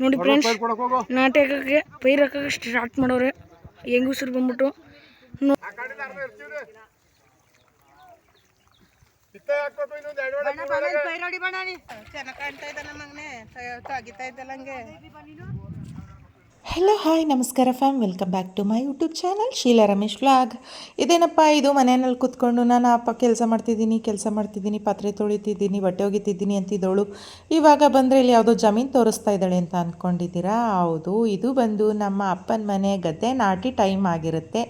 ನೋಡಿ ಫ್ರೆಂಡ್ಸ್ ನಾಟಕಕ್ಕೆ ಪೈರ್ ಹಾಕಕ್ಕೆ ಸ್ಟಾರ್ಟ್ ಮಾಡೋರೆ. ಹೆಂಗಸ್ರು ಬಂದ್ಬಿಟ್ಟು? ಕಾಣ್ತಾ ಇದ್ದಲ್ಲ ಮಗನೇ. ತಾಗಿತಾ ಇದ್ದಲ್ಲ ಹಂಗೆ. ಹಲೋ ಹಾಯ್ ನಮಸ್ಕಾರ fam welcome back to my YouTube channel Sheela Ramesh vlog ಇದೇನಪ್ಪ, ಇದು ಮನೆಯಲ್ಲಿ ಕೂತ್ಕೊಂಡು ನಾನು ಅಪ್ಪ ಕೆಲಸ ಮಾಡ್ತಿದ್ದೀನಿ ಕೆಲಸ ಮಾಡ್ತಿದ್ದೀನಿ, ಪಾತ್ರೆ ತೊಳಿತಿದ್ದೀನಿ, ಬಟ್ಟೆ ಒಗಿತಿದ್ದೀನಿ ಅಂತಿದ್ದವಳು ಇವಾಗ ಬಂದರೆ ಇಲ್ಲಿ ಯಾವುದೋ ಜಮೀನು ತೋರಿಸ್ತಾ ಇದ್ದಾಳೆ ಅಂತ ಅಂದ್ಕೊಂಡಿದ್ದೀರಾ ಹೌದು, ಇದು ಬಂದು ನಮ್ಮ ಅಪ್ಪನ ಮನೆ ಗದ್ದೆ ನಾಟಿ ಟೈಮ್ ಆಗಿರುತ್ತೆ.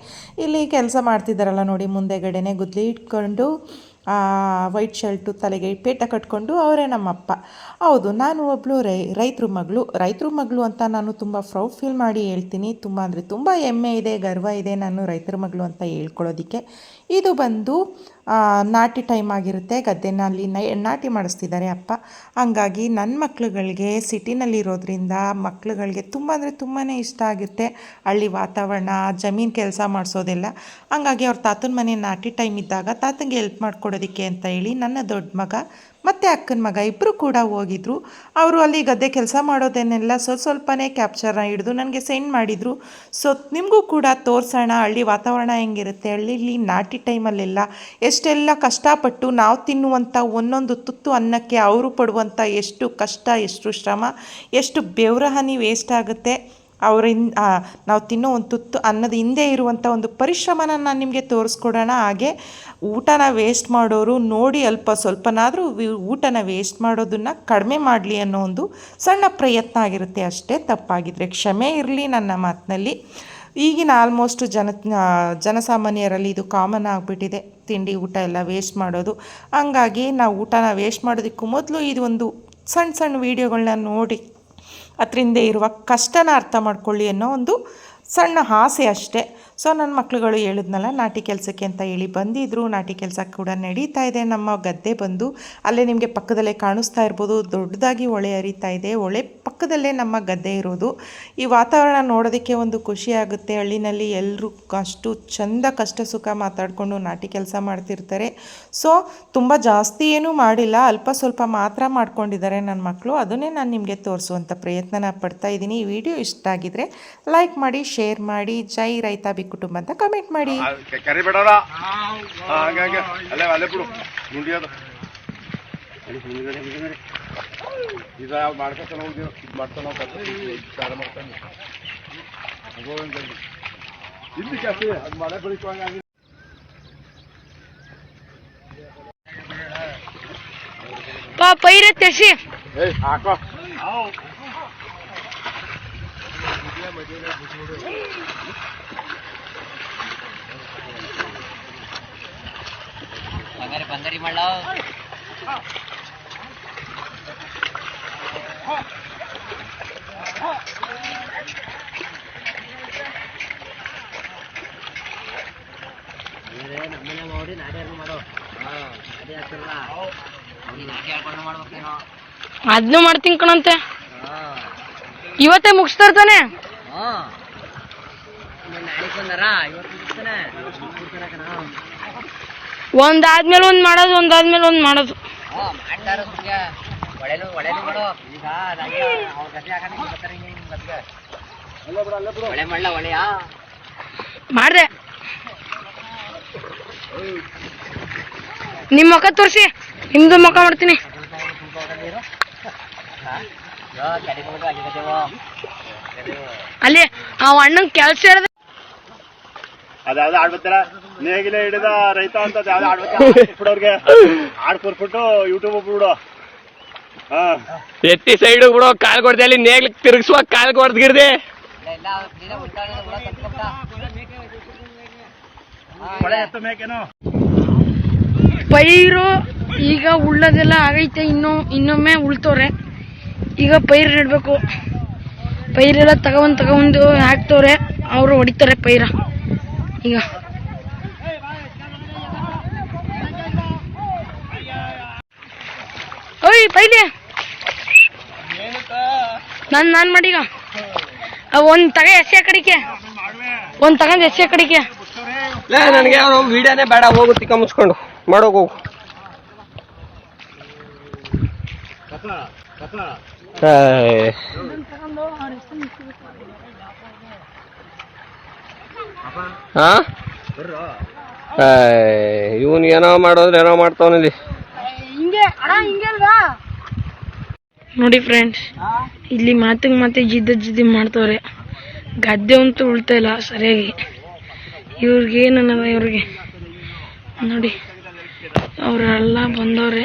ಇಲ್ಲಿ ಕೆಲಸ ಮಾಡ್ತಿದ್ದಾರಲ್ಲ ನೋಡಿ, ಮುಂದೆಗಡೆನೆ ಗುದ್ಲಿ ಇಟ್ಕೊಂಡು ವೈಟ್ ಶರ್ಟು ತಲೆಗೆ ಪೇಟ ಕಟ್ಕೊಂಡು ಅವರೇ ನಮ್ಮಪ್ಪ. ಹೌದು, ನಾನು ಒಬ್ಬಳು ರೈ, ರೈತರ ಮಗಳು. ರೈತರ ಮಗಳು ಅಂತ ನಾನು ತುಂಬ ಪ್ರೌಡ್ ಫೀಲ್ ಮಾಡಿ ಹೇಳ್ತೀನಿ. ತುಂಬ ಅಂದರೆ ತುಂಬ ಹೆಮ್ಮೆ ಇದೆ, ಗರ್ವ ಇದೆ ನಾನು ರೈತರ ಮಗಳು ಅಂತ ಹೇಳ್ಕೊಳ್ಳೋದಕ್ಕೆ. ಇದು ಬಂದು ನಾಟಿ ಟೈಮ್ ಆಗಿರುತ್ತೆ. ಗದ್ದೆನಲ್ಲಿ ನೈ, ನಾಟಿ ಮಾಡಿಸ್ತಿದ್ದಾರೆ ಅಪ್ಪ. ಹಂಗಾಗಿ ನನ್ನ ಮಕ್ಳುಗಳಿಗೆ ಸಿಟಿನಲ್ಲಿರೋದ್ರಿಂದ ಮಕ್ಳುಗಳಿಗೆ ತುಂಬ ಅಂದರೆ ತುಂಬಾ ಇಷ್ಟ ಆಗುತ್ತೆ. ಹಳ್ಳಿ ವಾತಾವರಣ, ಜಮೀನು ಕೆಲಸ ಮಾಡಿಸೋದೆಲ್ಲ. ಹಂಗಾಗಿ ಅವ್ರ ತಾತನ ಮನೆ ನಾಟಿ ಟೈಮ್ ಇದ್ದಾಗ ತಾತಂಗೆ ಹೆಲ್ಪ್ ಮಾಡಿಕೊಡೋದಕ್ಕೆ ಅಂತ ಹೇಳಿ ನನ್ನ ದೊಡ್ಡ ಮಗ ಮತ್ತು ಅಕ್ಕನ ಮಗ ಇಬ್ಬರು ಕೂಡ ಹೋಗಿದ್ರು. ಅವರು ಅಲ್ಲಿ ಗದ್ದೆ ಕೆಲಸ ಮಾಡೋದನ್ನೆಲ್ಲ ಸ್ವಲ್ಪ ಸ್ವಲ್ಪನೇ ಕ್ಯಾಪ್ಚರ್ನ ಹಿಡಿದು ನನಗೆ ಸೆಂಡ್ ಮಾಡಿದರು. ಸೊ ನಿಮಗೂ ಕೂಡ ತೋರಿಸೋಣ, ಹಳ್ಳಿ ವಾತಾವರಣ ಹೆಂಗಿರುತ್ತೆ? ಹಳ್ಳಿಲಿ ನಾಟಿ ಟೈಮಲ್ಲೆಲ್ಲ ಎಷ್ಟೆಲ್ಲ ಕಷ್ಟಪಟ್ಟು ನಾವು ತಿನ್ನುವಂಥ ಒಂದೊಂದು ತುತ್ತು ಅನ್ನಕ್ಕೆ ಅವರು ಪಡುವಂಥ ಎಷ್ಟು ಕಷ್ಟ, ಎಷ್ಟು ಶ್ರಮ, ಎಷ್ಟು ಬೆವರ ಹನಿ ವೇಸ್ಟ್ ಆಗುತ್ತೆ. ಅವರಿಂದ ನಾವು ತಿನ್ನೋ ಒಂದು ತುತ್ತು ಅನ್ನದ ಹಿಂದೆ ಇರುವಂಥ ಒಂದು ಪರಿಶ್ರಮನ ನಾನು ನಿಮಗೆ ತೋರಿಸ್ಕೊಡೋಣ. ಹಾಗೆ ಊಟನ ವೇಸ್ಟ್ ಮಾಡೋರು ನೋಡಿ ಅಲ್ಪ ಸ್ವಲ್ಪನಾದರೂ ಊಟನ ವೇಸ್ಟ್ ಮಾಡೋದನ್ನು ಕಡಿಮೆ ಮಾಡಲಿ ಅನ್ನೋ ಒಂದು ಸಣ್ಣ ಪ್ರಯತ್ನ ಆಗಿರುತ್ತೆ. ಅಷ್ಟೇ ತಪ್ಪಾಗಿದ್ರೆ ಕ್ಷಮೆ ಇರಲಿ ನನ್ನ ಮಾತಿನಲ್ಲಿ. ಈಗಿನ ಆಲ್ಮೋಸ್ಟ್ ಜನ ಜನಸಾಮಾನ್ಯರಲ್ಲಿ ಇದು ಕಾಮನ್ ಆಗಿಬಿಟ್ಟಿದೆ. ತಿಂಡಿ, ಊಟ ಎಲ್ಲ ವೇಸ್ಟ್ ಮಾಡೋದು. ಹಂಗಾಗಿ ನಾವು ಊಟನ ವೇಸ್ಟ್ ಮಾಡೋದಕ್ಕೂ ಮೊದಲು ಇದು ಒಂದು ಸಣ್ಣ ಸಣ್ಣ ವೀಡಿಯೋಗಳನ್ನ ನೋಡಿ ಅದರಿಂದ ಇರುವ ಕಷ್ಟನ ಅರ್ಥ ಮಾಡ್ಕೊಳ್ಳಿ ಅನ್ನೋ ಒಂದು ಸಣ್ಣ ಆಸೆ ಅಷ್ಟೇ. ಸೊ ನನ್ನ ಮಕ್ಕಳುಗಳು ಹೇಳಿದ್ನಲ್ಲ, ನಾಟಿ ಕೆಲಸಕ್ಕೆ ಅಂತ ಹೇಳಿ ಬಂದಿದ್ರು, ನಾಟಿ ಕೆಲಸ ಕೂಡ ನಡೀತಾ ಇದೆ. ನಮ್ಮ ಗದ್ದೆ ಬಂದು ಅಲ್ಲೇ ನಿಮಗೆ ಪಕ್ಕದಲ್ಲೇ ಕಾಣಿಸ್ತಾ ಇರ್ಬೋದು. ದೊಡ್ಡದಾಗಿ ಹೊಳೆ ಹರಿತಾ ಇದೆ. ಹೊಳೆ ಪಕ್ಕದಲ್ಲೇ ನಮ್ಮ ಗದ್ದೆ ಇರೋದು. ಈ ವಾತಾವರಣ ನೋಡೋದಕ್ಕೆ ಒಂದು ಖುಷಿ ಆಗುತ್ತೆ. ಹಳ್ಳಿನಲ್ಲಿ ಎಲ್ಲರೂ ಅಷ್ಟು ಚಂದ ಕಷ್ಟ ಸುಖ ಮಾತಾಡಿಕೊಂಡು ನಾಟಿ ಕೆಲಸ ಮಾಡ್ತಿರ್ತಾರೆ. ಸೊ ತುಂಬ ಜಾಸ್ತಿ ಏನೂ ಮಾಡಿಲ್ಲ. ಅಲ್ಪ ಸ್ವಲ್ಪ ಮಾತ್ರ ಮಾಡ್ಕೊಂಡಿದ್ದಾರೆ ನನ್ನ ಮಕ್ಕಳು ಅದನ್ನೇ ನಾನು ನಿಮಗೆ ತೋರಿಸುವಂಥ ಪ್ರಯತ್ನ ಪಡ್ತಾ ಇದ್ದೀನಿ. ಈ ವಿಡಿಯೋ ಇಷ್ಟ ಆಗಿದ್ರೆ ಲೈಕ್ ಮಾಡಿ, ಶೇರ್ ಮಾಡಿ. ಜೈ ರೈತ ಬಿ ಕುಟುಂಬ ಅಂತ ಕಮೆಂಟ್ ಮಾಡಿ. ಕರಿ ಬೇಡಾರ? ಹಂಗಾಗಿ ಅಲ್ಲೇ ಅಲ್ಲೇ ಬಿಡು ಮುಂಡಿ ಅದು ಈಗ ಮಾಡ್ಕೊತಾನ ಹೋಗಿ ಇದು ಮಾಡ್ತಾನ ಸಾರ ಮಾಡ್ತಾನೆ ಇಲ್ಲಿ ಜಾಸ್ತಿ ಅದು ಮಳೆ ಬೆಳಿಕುವಂಗಾಗಿ ಪಾ ಪೈರ್ ತೆಸಿ ಏಯ್ ಹಾಕೋ ಬಂಗಾರಿ ಮಾಡೋ ನಮ್ಮನೆ ನೋಡಿ ನಾಟಿ ಹಣ್ಣು ಮಾಡೋ. ನಾಟಿ ಹಾಕ್ತಿರಲ್ಲ. ಅವ್ನಿಗೆ ನಾಟಿ ಹಾಕೊಂಡು ಮಾಡ್ಬೇಕೇನೋ. ಅದನ್ನು ಮಾಡ್ತೀನಿ ಕಣಂತೆ ಇವತ್ತೇ ಮುಗಿಸ್ತಾ ಇರ್ತಾನೆ. ಹಾಂ. ನಾಳೆಗೆ ಬಂದಾರ? ಇವತ್ತು ಮುಗಿಸ್ತಾನೆ. ಒಂದಾದ್ಮೇಲೆ ಒಂದ್ ಮಾಡೋದು ಒಂದಾದ್ಮೇಲೆ ಒಂದ್ ಮಾಡೋದು. ಮಾಡ್ದೆ. ನಿಮ್ಮ ಮುಖ ತೋರಿಸಿ. ನಿಮ್ದು ಮುಖ ಮಾಡ್ತೀನಿ. ಅಲ್ಲಿ ಆ ಅಣ್ಣನ ಕೆಲಸ ಇರೋದು ಅದ್ಯಾವ್ದು ಆಡ್ಬತ್ತಾರ ನೇಗಿಲೆ ಹಿಡಿದ ರೈತ ಅಂತ ಯಾವ್ದು ಆಡ್ಬಿಟ್ಟವ್ರಿಗೆ ಆಡ್ ಕೂರ್ಬಿಟ್ಟು ಯೂಟ್ಯೂಬ್ ಬಿಡು. ಹಾ. ಎತ್ತಿ ಸೈಡ್ ಬಿಡು ಕಾಲ್ ಕೊಡ್ದೆ ಅಲ್ಲಿ ನೇಗ್ಲಿ ತಿರುಗಿಸುವ ಕಾಲ್ ಕೊಡ್ದಿರ್ದೆ ಪೈರು ಈಗ ಉಳ್ಳದೆಲ್ಲ ಆಗೈತೆ ಇನ್ನು ಇನ್ನೊಮ್ಮೆ ಉಳ್ತವ್ರೆ. ಈಗ ಪೈರು ನೆಡ್ಬೇಕು. ಪೈರೆಲ್ಲ ತಗೊಂಡ್ ತಗೊಂಡು ಹಾಕ್ತವ್ರೆ ಅವರು ಹೊಡಿತಾರೆ ಪೈರ. ಓಯ್ ಪೈಲೆ ನಾನ್ ನಾನ್ ಮಾಡೀಗ. ಅವ್ ಒಂದ್ ತಗ ಎಸೆ ಕಡಿಕೆ ಒಂದ್ ತಗೊಂಡ್ ಎಸೆ ಕಡಿಕೆ ನನಗೆ ಅವ್ನು ವಿಡಿಯೋನೇ ಬೇಡ, ಹೋಗು, ತಿಕ್ಕ ಮುಚ್ಕೊಂಡು. ಮಾಡೋಕ್ ಹೋಗು. ಏಯ್. ಇವನ್ ಏನೋ ಮಾಡೋದ್ರೆ ಏನೋ ಮಾಡ್ತಾವನಲ್ಲಿ ನೋಡಿ ಫ್ರೆಂಡ್ಸ್ ಇಲ್ಲಿ ಮಾತಿಗೆ ಮಾತೆ ಜಿದ್ದ ಜಿದ್ದಿ ಮಾಡ್ತವ್ರೆ. ಗದ್ದೆ ಅಂತೂ ಉಳ್ತಾ ಇಲ್ಲ ಸರಿಯಾಗಿ. ಇವ್ರಿಗೆ ಏನನ್ನದ ಇವ್ರಿಗೆ. ನೋಡಿ, ಅವರೆಲ್ಲ ಬಂದವ್ರೆ.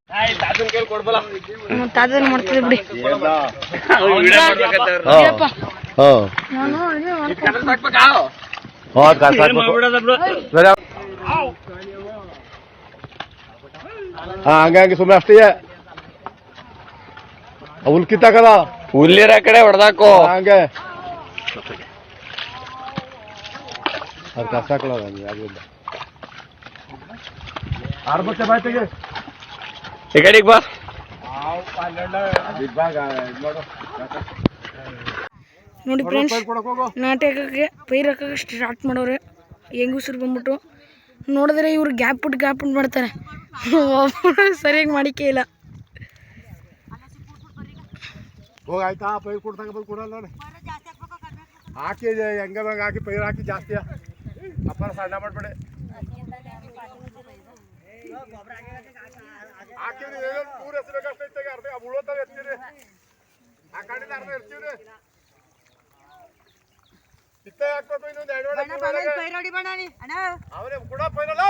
ಅದೇ ಮಾಡ್ಕೊಂಡ್- ಹಾ. ಹಂಗಾಗಿ ಸುಮ್ಮನೆ ಅಷ್ಟೇ. ಹುಲ್ ಕಿತ್ತಾಕದ? ಹುಲ್ಲಿರ ಕಡೆ ಹೊಡೆದಾಕು. ಹಂಗೆ. ಅದು ಯಾವ್ದು ಆರು ಮತ್ತೆ ಬಾಯ್ತೆಗೆ ಈ ಕಡೆಗೆ ಬಾ. ನೋಡಿ ಫ್ರೆಂಡ್ಸ್ ಕೊಡಕ್ ಹೋಗು. ನಾಟಕಕ್ಕೆ ಪೈರ್ ಹಾಕಕ್ಕೆ ಸ್ಟಾರ್ಟ್ ಮಾಡೋರೆ. ಹೆಂಗಸರು ಬಂದ್ಬಿಟ್ಟು ನೋಡಿದ್ರೆ ಇವ್ರು ಗ್ಯಾಪ್ ಬಿಟ್ಟು ಗ್ಯಾಪ್ ಬಿಟ್ಟು ಮಾಡ್ತಾರೆ. ಸರಿಯಾಗಿ ಮಾಡಿಕೆ ಇಲ್ಲ. ಹೋಗಾಯ್ತಾ ಪೈರ್ ಕೊಡ್ತಾಗ ಬಂದು ಕೊಡಲ್ಲ ನೋಡಿ. ಹಾಕಿ ಹೆಂಗ ಹಾಕಿ ಪೈರ್ ಹಾಕಿ ಜಾಸ್ತಿ. ಅಪ್ಪ ಸಣ್ಣ ಮಾಡ್ಬೇಡಿ. ಹಾಕಿದ್ರಿ ಮೂರು ಎಸ್ಬೇಕಷ್ಟೇ ಇತ್ತಾಗ ಅರ್ಧ ಉಳೋತಾವ ಎತ್ತೀರಿ. ಆ ಕಡೆಯಿಂದ ಅರ್ಧ ಎರ್ತೀವ್ರಿ ಇತ್ತ ಹಾಕ್ಬೇಕು ಇನ್ನೊಂದು ಎರಡು ಅವರೇ ಕೂಡ ಪೈರಲ್ಲ?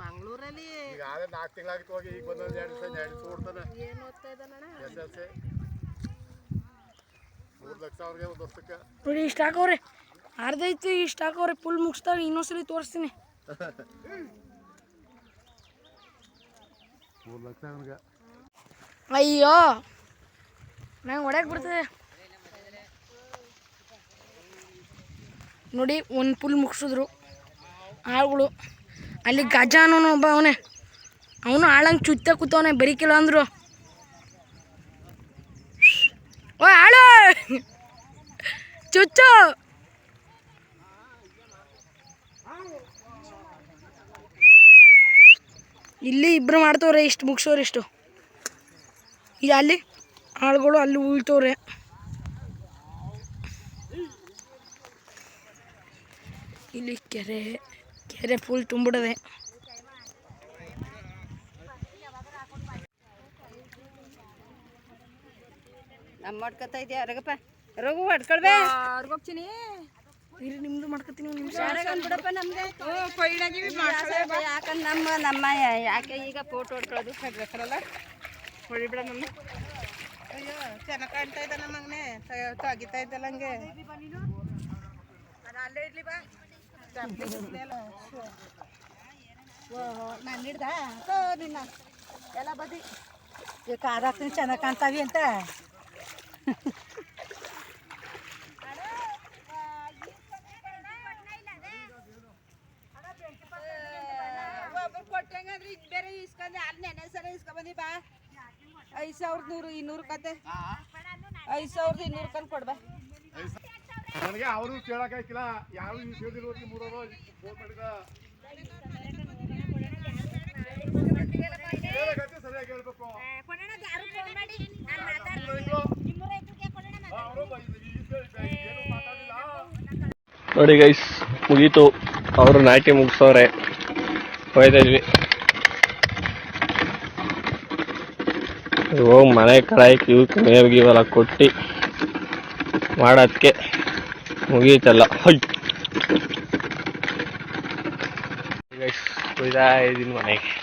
ಮಂಗಳೂರಲ್ಲಿ. ಈಗ ಆದ್ರೆ ನಾಲ್ಕು ತಿಂಗಳಾಗಿತ್ತು ಹೋಗಿ ಈಗ ಬಂದೊಂದು ಎರಡು ದಿವಸ ಎರಡು ದಿವಸ ಓಡ್ತಾನೆ ಏನು ಓದ್ತಾ ಇದ್ದಾನಣ್ಣ ಎಸ್ ಎಲ್ ಸಿ. ಮೂರು ಲಕ್ಷ ಅವ್ರಿಗೆ ಒಂದು ವರ್ಷಕ್ಕೆ. ನೋಡಿ ಇಷ್ಟು ಹಾಕವ್ರೆ ಅರ್ಧ ಇತ್ತು ಇಷ್ಟು ಹಾಕೋರಿ. ಫುಲ್ ಮುಗಿಸ್ದಾಗ ಇನ್ನೊಂದ್ಸಲಿ ತೋರಿಸ್ತೀನಿ. ಮೂರು ಅಯ್ಯೋ, ನಂಗೆ ಹೊಡ್ಯಕ್ಕೆ ಬಿಡ್ತದೆ. ನೋಡಿ, ಒಂದು ಪುಲ್ ಮುಗಿಸಿದ್ರು. ಆಳುಗಳು. ಅಲ್ಲಿ ಗಜಾನೋನು ಒಬ್ಬ ಅವನೇ. ಅವನು ಆಳಂಗೆ ಚುತ್ತ ಕೂತವನೆ ಬರೀಕಿಲ್ಲ ಅಂದ್ರು. ಇಲ್ಲಿ ಇಬ್ರು ಮಾಡ್ತವ್ರೆ ಇಷ್ಟು ಮುಗಿಸೋರು ಇಷ್ಟು. ಈಗ ಅಲ್ಲಿ ಆಳುಗಳು ಅಲ್ಲಿ ಉಳ್ತವ್ರೆ. ಇಲ್ಲಿ ಕೆರೆ ಕೆರೆ ಫುಲ್ ತುಂಬಿಡದೆ. ನಮ್ಮ ಮಾಡ್ಕೊತಾ ಇದೆಯಾ ರಗಪ್ಪ ರಘು ಮಾಡ್ಕೊಳ್ಬೇಕು ಹೋಗ್ತೀನಿ ಇರಿ ನಿಮ್ದು ಮಾಡ್ಕೊತೀನಿ ಒಂದು ನಿಮಿಷ ಯಾಕಂದ್ರೆ ನಮ್ಮ ನಮ್ಮ ಯಾಕೆ ಈಗ ಫೋಟೋ ಹೊಡ್ಕೊಳ್ಳೋದು? ಕಡ್ಬೇಕಲ್ಲ ಹೊಡಿಬಿಡ ನಮ್ಮ ಅಯ್ಯೋ ಚೆನ್ನಾಗಿ ಕಾಣ್ತಾ ಇದ್ದ ನಮ್ಮ ಮಗನೇ ತಾಗಿತಾ ಇದ್ದಲ್ಲ ಹಂಗೆ. ಅಲ್ಲೇ ಇಡ್ಲಿ ಬಾ. ನಾನು ಹಿಡ್ದ? ನಿನ್ನ. ಎಲ್ಲ ಬದಿ. ಈಗ ಕಾದಾಕ್ತೀನಿ ಚೆನ್ನಾಗಿ ಕಾಣ್ತಾವಿ ಅಂತ ಒಬ್ರು ಕೊಟ್ಟಂಗಾದ್ರೆ ಇದು ಬೇರೆ ಇಸ್ಕೊಂಡೆ ಅಲ್ಲಿ ನೆನೆ ಸಲ ಇಸ್ಕೊಂಬಂದಿ ಬಾ ಐದು ಸಾವಿರದ ನೂರು ಇನ್ನೂರು ಕತೆ. ಐದು ಸಾವಿರದ ಇನ್ನೂರು ಕಂದು ಕೊಡ್ಬಾ ನನಗೆ ಅವರು ಕೇಳಕ್ಕಾಯ್ತಿಲ್ಲ ಯಾರು ನೀವು ಸೇರಿರೋದು ಮೂರವರು ಫೋನ್ ಮಾಡಿದ ಸರಿಯಾಗಿ ಹೇಳ್ಬೇಕು. ನೋಡಿ ಗೈಸ್ ಮುಗೀತು. ಅವರು ನಾಟಿ ಮುಗಿಸೋರೆ. ಹೋಯ್ತಾ ಇದ್ವಿ. ಹೋಗಿ ಮನೆ ಕಳಾಯ್ಕೆ ಇವಕ್ಕೆ ಮೇವು ಗೀವೆಲ್ಲ ಕೊಟ್ಟು ಮಾಡೋದಕ್ಕೆ ಮುಗೀತಲ್ಲ. ಹೊಯ್ ಇದ್ದೀನಿ ಮನೆಗೆ.